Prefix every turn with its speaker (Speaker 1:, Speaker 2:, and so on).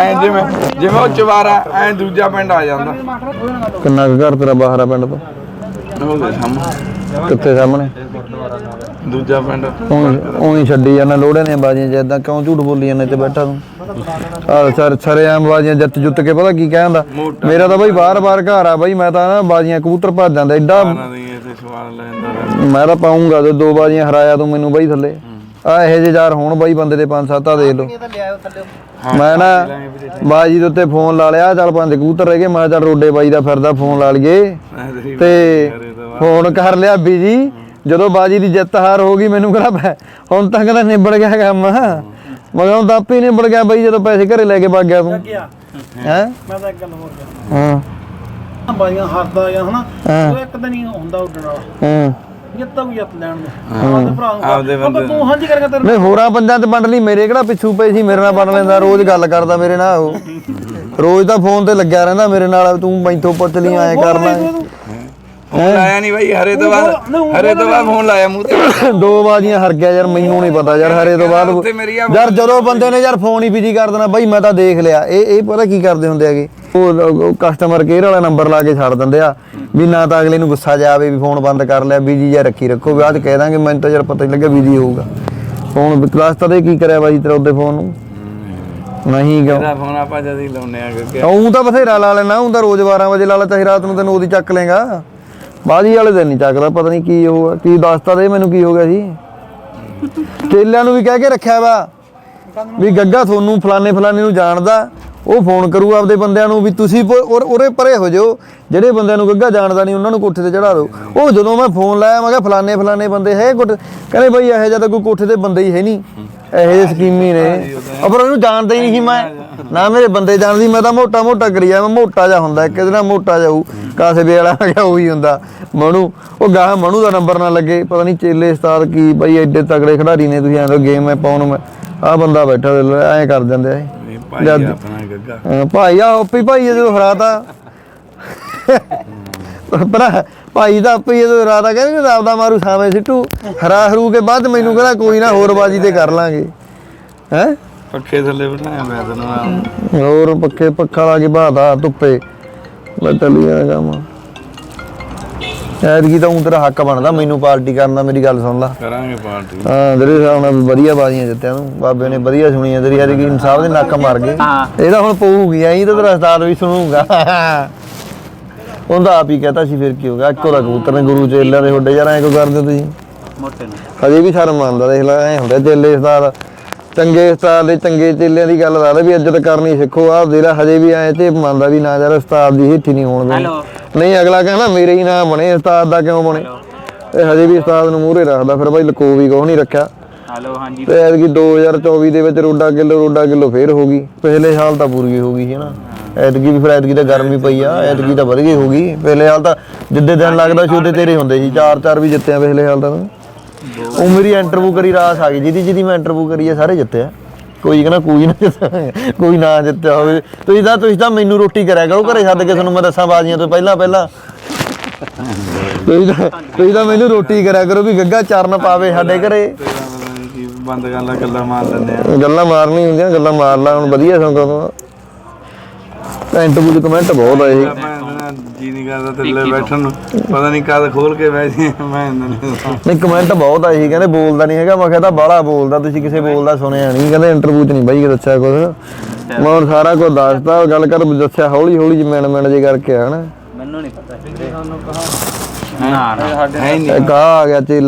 Speaker 1: ਐ ਜਿਵੇਂ ਜਿਵੇਂ ਉਹ ਚਵਾਰਾ ਐ ਦੂਜਾ ਪਿੰਡ ਆ ਜਾਂਦਾ।
Speaker 2: ਕਿੰਨਾ ਕੁ ਘਰ ਤੇਰਾ ਬਾਹਰ ਆ ਪਿੰਡ ਤੋਂ?
Speaker 1: ਸਾਹਮਣੇ।
Speaker 2: ਕਿੱਥੇ ਸਾਹਮਣੇ?
Speaker 1: ਦੂਜਾ ਪਿੰਡ।
Speaker 2: ਉਹੀ ਛੱਡੀ ਜਾਂਦਾ ਲੋੜੇ ਨੇ ਬਾਜੀਆਂ ਜਿੱਦਾਂ ਕਿਉਂ ਝੂਠ ਬੋਲੀ ਜਾਂਦਾ ਤੇ ਬੈਠਾ ਤੂੰ? ਆ ਸਰ ਸਰੇ ਆਮ ਬਾਜੀਆਂ ਜੱਤ ਜੁੱਤ ਕੇ ਪਤਾ ਕੀ ਕਹਿੰਦਾ? ਮੇਰਾ ਤਾਂ ਬਈ ਬਾਰ-ਬਾਰ ਘਰ ਆ ਬਈ ਮੈਂ ਤਾਂ ਨਾ ਬਾਜੀਆਂ ਕਬੂਤਰ ਭੱਜ ਜਾਂਦਾ ਐਡਾ
Speaker 1: ਉਹਨਾਂ ਦੀ ਇੱਥੇ ਸਵਾਲ ਲੈਂਦਾ
Speaker 2: ਮੈਂ ਤਾਂ ਪਾਉਂਗਾ ਤੇ ਦੋ ਬਾਜੀਆਂ ਹਰਾਇਆ ਤੂੰ ਮੈਨੂੰ ਬਈ ਥੱਲੇ। ਆ ਇਹੋ ਜਿਹੇ ਯਾਰ ਹੁਣ ਬਈ ਬੰਦੇ ਦੇ ਪੰਜ ਸੱਤ ਆ ਦੇਖ ਲਓ। ਮੈਂ ਨਾ ਬਾਜੀ ਦੇ ਉੱਤੇ ਫੋਨ ਲਾ ਲਿਆ ਚੱਲ ਪੰਜ ਕਬੂਤਰ ਰਹਿ ਗਏ ਮੈਂ ਚੱਲ ਰੋਡੇ ਬਾਈ ਦਾ ਫਿਰਦਾ ਫੋਨ ਲਾ ਲਈਏ। ਤੇ ਫੋਨ ਕਰ ਲਿਆ ਬੀਜੀ। ਜਦੋਂ ਬਾਜੀ ਦੀ ਜਿੱਤ ਹਾਰ ਹੋ ਗਈ ਮੈਨੂੰ ਕਹਿੰਦਾ ਹੁਣ ਤੱਕ ਤਾਂ ਨਿਬੜ ਗਿਆ ਕੰਮ। ਮੈਂ ਕਿਹਾ ਹੁਣ ਤਾਂ ਆਪੇ ਹੀ ਨਿਬੜ ਗਿਆ ਬਈ ਜਦੋਂ ਪੈਸੇ ਘਰੇ ਲੈ ਕੇ ਭੱਗ ਗਿਆ ਤੂੰ। ਹੈ?
Speaker 3: ਮੈਂ ਤਾਂ ਇੱਕ ਗੱਲ ਹੋਰ
Speaker 2: ਹਾਂ।
Speaker 3: ਬਾਈਆਂ ਹੱਸਦਾ ਜਾਂ ਹਨਾ। ਉਹ ਇੱਕ ਦਿਨ ਹੀ ਹੁੰਦਾ ਉੱਡਣ ਵਾਲਾ।
Speaker 2: ਹਾਂ।
Speaker 3: ਜਿੱਤਾ ਵੀ ਜਿੱਤ ਲੈਣ ਦੇ ਆਪਦੇ ਭਰਾ ਨੂੰ
Speaker 1: ਆਪਦੇ
Speaker 3: ਆਪਾਂ
Speaker 1: ਬੰਦੇ
Speaker 3: ਤੂੰ ਹਾਂਜੀ ਕਰਕੇ ਤੇਰੇ
Speaker 2: ਨਹੀਂ ਹੋਰਾਂ ਪੰਜਾਂ ਤੇ ਵੰਡ ਲਈ ਮੇਰੇ ਕਿਹੜਾ ਪਿੱਛੂ ਪਏ ਸੀ ਮੇਰੇ ਨਾਲ ਵੰਡ ਲੈਂਦਾ ਰੋਜ਼ ਗੱਲ ਕਰਦਾ ਮੇਰੇ ਨਾਲ ਉਹ। ਰੋਜ਼ ਤਾਂ ਫੋਨ ਤੇ ਲੱਗਿਆ ਰਹਿੰਦਾ ਮੇਰੇ ਨਾਲ ਤੂੰ ਮੈਥੋਂ ਪੁੱਛ ਲਈ ਐਂ ਕਰ ਲੈ
Speaker 1: ਫੋਨ ਲਾਇਆ ਨਹੀਂ ਬਾਈ ਹਰੇ ਤੋਂ ਬਾਅਦ ਹਰੇ ਤੋਂ ਬਾਅਦ ਫੋਨ ਲਾਇਆ ਮੂੰਹ ਤੇ।
Speaker 2: ਦੋ ਬਾਜ਼ੀਆਂ ਹਰ ਗਿਆ ਯਾਰ ਮੈਨੂੰ ਨਹੀਂ ਪਤਾ ਯਾਰ ਹਰੇ ਤੋਂ ਬਾਅਦ ਯਾਰ ਜਦੋਂ ਬੰਦੇ ਨੇ ਯਾਰ ਫੋਨ ਹੀ ਬਿਜ਼ੀ ਕਰ ਦੇਣਾ ਬਈ ਮੈਂ ਤਾਂ ਦੇਖ ਲਿਆ। ਇਹ ਇਹ ਪਤਾ ਕੀ ਕਰਦੇ ਹੁੰਦੇ ਹੈਗੇ? ਉਹ ਕਸਟਮਰ ਕੇਅਰ ਵਾਲਾ ਨੰਬਰ ਲਾ ਕੇ ਛੱਡ ਦਿੰਦੇ ਆ। ਵੀ ਨਾ ਤਾਂ ਅਗਲੇ ਨੂੰ ਗੁੱਸਾ ਜਾਵੇ ਵੀ ਫੋਨ ਬੰਦ ਕਰ ਲਿਆ ਬਿਜ਼ੀ ਜਾਂ ਰੱਖੀ ਰੱਖੋ ਬਾਅਦ 'ਚ ਕਹਿ ਦਾਂਗੇ ਮੈਨੂੰ ਤਾਂ ਯਾਰ ਪਤਾ ਹੀ ਲੱਗਿਆ ਬਿਜ਼ੀ ਹੋਊਗਾ। ਫੋਨ ਵਿਕਾਸ ਤਾਂ ਕੀ ਕਰਿਆ ਬਾਈ ਤੇਰਾ ਉਹਦੇ ਫੋਨ ਨੂੰ? ਨਹੀਂ ਗਾ
Speaker 1: ਇਹਦਾ ਫੋਨ ਆਪਾਂ ਜਦ ਹੀ ਲਾਉਨੇ ਆ ਕਿਉਂਕਿ
Speaker 2: ਉਹ ਤਾਂ ਬਥੇਰਾ ਲਾ ਲੈਣਾ ਉਹ ਤਾਂ ਰੋਜ਼ 12 ਵਜੇ ਲਾ ਲਾ ਚਾਹੇ ਰਾਤ ਨੂੰ ਤੈਨੂੰ ਉਹਦੀ ਚੱਕ ਲੇਗਾ ਬਾਜੀ ਵਾਲੇ ਦਿਨ ਨਹੀਂ ਚੱਕਦਾ, ਪਤਾ ਨਹੀਂ ਕੀ ਉਹ ਆ ਕੀ ਦੱਸਤਾ ਦੇ ਮੈਨੂੰ ਕੀ ਹੋ ਗਿਆ ਸੀ। ਚੇਲਿਆਂ ਨੂੰ ਵੀ ਕਹਿ ਕੇ ਰੱਖਿਆ ਵਾ, ਵੀ ਗੱਗਾ ਤੁਹਾਨੂੰ ਫਲਾਣੇ ਫਲਾਣੇ ਨੂੰ ਜਾਣਦਾ ਉਹ ਫੋਨ ਕਰੂ ਆਪਦੇ ਬੰਦਿਆਂ ਨੂੰ ਵੀ ਤੁਸੀਂ ਉਰ- ਪਰੇ ਹੋ ਜਾਓ। ਜਿਹੜੇ ਬੰਦਿਆਂ ਨੂੰ ਗੱਗਾ ਜਾਣਦਾ ਨਹੀਂ ਉਹਨਾਂ ਨੂੰ ਕੋਠੇ ਤੇ ਚੜਾ ਦਿਓ। ਉਹ ਜਦੋਂ ਮੈਂ ਫੋਨ ਲਾਇਆ ਮੈਂ ਕਿਹਾ ਫਲਾਣੇ ਫਲਾਣੇ ਬੰਦੇ ਹੈ ਕੋਠੇ? ਕਹਿੰਦੇ ਬਈ ਇਹੋ ਜਿਹਾ ਤਾਂ ਕੋਈ ਕੋਠੇ ਤੇ ਬੰਦੇ ਹੀ ਹੈ ਨਹੀਂ। ਇਹੋ ਜਿਹੇ ਸਕੀਮੀ ਨੇ। ਪਰ ਉਹਨੂੰ ਜਾਣਦਾ ਹੀ ਨਹੀਂ ਸੀ ਮੈਂ। ਨਾ ਮੇਰੇ ਬੰਦੇ ਜਾਣਦੀ ਮੈਂ ਤਾਂ ਮੋਟਾ ਮੋਟਾ ਕਰੀ ਜਾ ਮੈਂ ਮੋਟਾ ਜਿਹਾ ਹੁੰਦਾ ਇੱਕ ਇਹਦੇ ਨਾਲ ਮੋਟਾ ਜਾਊ ਕਾਸੇ ਵੇ ਵਾਲਾ ਗਿਆ ਉਹੀ ਹੁੰਦਾ। ਮਨੂ ਉਹ ਗਾਹ ਮਨੂ ਦਾ ਨੰਬਰ ਨਾ ਲੱਗੇ। ਪਤਾ ਨਹੀਂ ਚੇਲੇ ਉਸਤਾਦ ਕੀ ਬਈ ਐਡੇ ਤਗੜੇ ਖਿਡਾਰੀ ਨੇ ਤੁਸੀਂ ਐਂ ਗੇਮ ਮੈਂ ਪਾਉਣ ਮੈਂ ਆ ਬੰਦਾ ਬੈਠਾ ਐਂ ਕਰ ਜਾਂਦੇ ਆ
Speaker 1: ਗੱਗਾ
Speaker 2: ਹਾਂ, ਭਾਈ ਆ ਆਪੇ ਭਾਈ ਜਦੋਂ ਹਰਾਤਾ ਪਰ ਭਾਈ ਦਾ ਆਪੇ ਜਦੋਂ ਹਰਾਤਾ ਕਹਿੰਦੇ ਕਿ ਆਪਦਾ ਮਾਰੂ ਸਾਵੇਂ ਸਿੱਟੂ ਹਰਾ ਹਰੂ ਕੇ ਬਾਅਦ ਮੈਨੂੰ ਕਹਿੰਦਾ ਕੋਈ ਨਾ ਹੋਰ ਬਾਜੀ ਤੇ ਕਰ ਲਾਂਗੇ। ਹੈ?
Speaker 1: ਪੱਖੇ ਥੱਲੇ ਬਿਠਾਇਆ ਮੈਂ ਤੈਨੂੰ
Speaker 2: ਹੋਰ ਪੱਕੇ ਪੱਖਾ ਲਾ ਕੇ ਬਾਦਾ ਧੁੱਪੇ। ਮੈਂ ਚੱਲੀ ਜਾਣਾ ਕੰਮ ਐਤਕੀ ਤਾਂ ਊਂ ਤੇਰਾ ਹੱਕ ਬਣਦਾ ਮੈਨੂੰ ਪਾਰਟੀ ਕਰਨ ਦਾ ਮੇਰੀ ਗੱਲ ਸੁਣ ਲਾ।
Speaker 1: ਕਰਾਂਗੇ ਪਾਰਟੀ।
Speaker 2: ਹਾਂ ਜਿਹੜੇ ਹਿਸਾਬ ਨਾਲ ਵਧੀਆ ਬਾਜ਼ੀਆਂ ਜਿੱਤਿਆ ਤੂੰ ਬਾਬੇ ਨੇ ਵਧੀਆ ਸੁਣੀਆਂ ਤੇਰੀ ਐਤਕੀ ਇਨਸਾਫ ਦੇ ਨੱਕ ਮਾਰ ਗਏ ਇਹਦਾ ਹੁਣ ਪਊਗੀ ਐਂ ਤਾਂ ਤੇਰਾ ਉਸਤਾਦ ਵੀ ਸੁਣੂਗਾ। ਉਹਦਾ ਆਪ ਹੀ ਕਹਤਾ ਸੀ ਫਿਰ ਕੀ ਹੋਗਾ ਇੱਕੋ ਦਾ ਕਬੂਤਰ ਨੇ ਗੁਰੂ ਚੇਲਿਆਂ ਦੇ ਹੁੱਡੇ ਯਾਰ ਐਂ ਕਿਉਂ ਕਰਦੇ ਹੋ ਤੁਸੀਂ?
Speaker 3: ਮੋਟੇ ਨੇ।
Speaker 2: ਹਜੇ ਵੀ ਸ਼ਰਮ ਮੰਨਦਾ ਦੇਖ ਲੈ ਐ ਹੁੰਦਾ ਚੇਲੇ ਉਸਤਾਦ ਚੰਗੇ ਉਸਤਾਦ ਦੇ ਚੰਗੇ ਚੇਲਿਆਂ ਦੀ ਗੱਲ ਦੱਸਦਾ ਵੀ ਇੱਜ਼ਤ ਕਰਨੀ ਸਿੱਖੋ ਆਹ ਦੇ ਲੈ ਹਜੇ ਵੀ ਐ ਤੇ ਮੰਨਦਾ ਵੀ ਨਾ ਯਾਰ ਉਸਤਾਦ ਦੀ ਹਿੱਠੀ ਨਹੀਂ ਹੋਣ ਦੇਣੀ। ਨਹੀਂ ਅਗਲਾ ਕਹਿੰਦਾ ਮੇਰੇ ਹੀ ਨਾ ਬਣੇ ਉਸਤਾਦ ਦਾ ਕਿਉਂ ਬਣੇ? ਇਹ ਹਜੇ ਵੀ ਉਸਤਾਦ ਨੂੰ ਮੂਹਰੇ ਰੱਖਦਾ ਫਿਰ ਬਾਈ ਲਕੋ ਵੀ ਕੁਛ ਨਹੀਂ ਰੱਖਿਆ।
Speaker 3: ਹਲੋ ਹਾਂਜੀ।
Speaker 2: ਤੇ ਐਤਕੀ 2024 ਦੇ ਵਿੱਚ ਰੋਡਾ ਕਿਲੋ ਰੋਡਾ ਕਿਲੋ ਫੇਰ ਹੋ ਗਈ। ਪਿਛਲੇ ਸਾਲ ਤਾਂ ਪੂਰੀ ਹੋ ਗਈ ਸੀ ਨਾ ਐਤਕੀ ਵੀ ਫਿਰ ਐਤਕੀ ਤਾਂ ਗਰਮੀ ਪਈ ਆ ਐਤਕੀ ਤਾਂ ਵਧ ਗਈ ਹੋ ਗਈ। ਪਿਛਲੇ ਸਾਲ ਤਾਂ ਜਿੱਦੇ ਦਿਨ ਲੱਗਦਾ ਉਹਦੇ ਤੇਰੇ ਹੁੰਦੇ ਸੀ। ਚਾਰ ਚਾਰ ਵੀ ਜਿੱਤੇ ਆ ਪਿਛਲੇ ਸਾਲ ਤਾਂ। ਤੂੰ। ਉਹ ਮੇਰੀ ਇੰਟਰਵਿਊ ਕਰੀ ਰਾਸ ਆ ਗਈ ਜਿਹਦੀ ਜਿਹਦੀ ਮੈਂ ਇੰਟਰਵਿਊ ਕਰੀ ਆ ਸਾਰੇ ਜਿੱਤੇ ਆ। ਕੋਈ ਕਹਿੰਦਾ ਕੋਈ ਨਾ ਜਿੱਤਿਆ, ਕੋਈ ਨਾ ਜਿੱਤਿਆ ਹੋਵੇ। ਤੁਸੀਂ ਤਾਂ ਤੁਸੀਂ ਤਾਂ ਮੈਨੂੰ ਰੋਟੀ ਕਰਿਆ ਕਰੋ ਘਰੇ ਛੱਡ ਕੇ ਤੁਹਾਨੂੰ ਮੈਂ ਦੱਸਾਂ ਬਾਜ਼ੀਆਂ ਤੋਂ ਪਹਿਲਾਂ ਪਹਿਲਾਂ। ਤੁਸੀਂ ਤਾਂ ਤੁਸੀਂ ਤਾਂ ਮੈਨੂੰ ਰੋਟੀ ਕਰਿਆ ਕਰੋ ਵੀ ਗੱਗਾ ਚਰਨ ਪਾਵੇ ਸਾਡੇ ਘਰੇ।
Speaker 1: ਬੰਦ ਕਰ ਲਾ ਗੱਲਾਂ ਮਾਰ ਲੈਂਦੇ ਆ।
Speaker 2: ਗੱਲਾਂ ਮਾਰਨੀ ਹੁੰਦੀਆਂ ਗੱਲਾਂ ਮਾਰ ਲਾ ਹੁਣ ਵਧੀਆ ਸੌਂਗਾ। ਤੋਂ ਕਮੈਂਟ ਬੁੱਧ ਕਮੈਂਟ ਬਹੁਤ ਆਏ ਸੀ।
Speaker 1: ਮੈਂ ਜੀ ਨਹੀਂ ਕਰਦਾ ਥੱਲੇ ਬੈਠਣ ਨੂੰ। ਪਤਾ ਨਹੀਂ ਕਦ ਖੋਲ ਕੇ ਬਹਿ ਜੀ ਮੈਂ ਇਹਨਾਂ ਨੂੰ
Speaker 2: ਨਹੀਂ ਕਮੈਂਟ ਬਹੁਤ ਆਏ ਸੀ। ਕਹਿੰਦੇ ਬੋਲਦਾ ਨਹੀਂ ਹੈਗਾ। ਮੈਂ ਕਹਿੰਦਾ ਬਾਹਲਾ ਬੋਲਦਾ ਤੁਸੀਂ ਕਿਸੇ ਬੋਲਦਾ ਸੁਣਿਆ ਨਹੀਂ। ਕਹਿੰਦੇ ਇੰਟਰਵਿਊ 'ਚ ਨਹੀਂ ਬਾਈ ਕਿ ਦੱਸਿਆ ਕੁਝ ਮੈਂ ਹੁਣ ਸਾਰਾ ਕੁਝ ਦੱਸਦਾ ਗੱਲ ਕਰ ਦੱਸਿਆ ਹੌਲੀ ਹੌਲੀ ਜਿ ਮਿੰਟ ਮਿੰਟ ਜੇ ਕਰਕੇ ਹਨਾ
Speaker 3: ਮੈਨੂੰ ਨਹੀਂ ਪਤਾ। ਤੁਹਾਨੂੰ ਕਹਾ ਨਾ ਨਾ।
Speaker 1: ਹੈ ਹੀ ਨਹੀਂ।
Speaker 2: ਇੱਕ ਆਹ ਆ ਗਿਆ ਚੇਲਾ।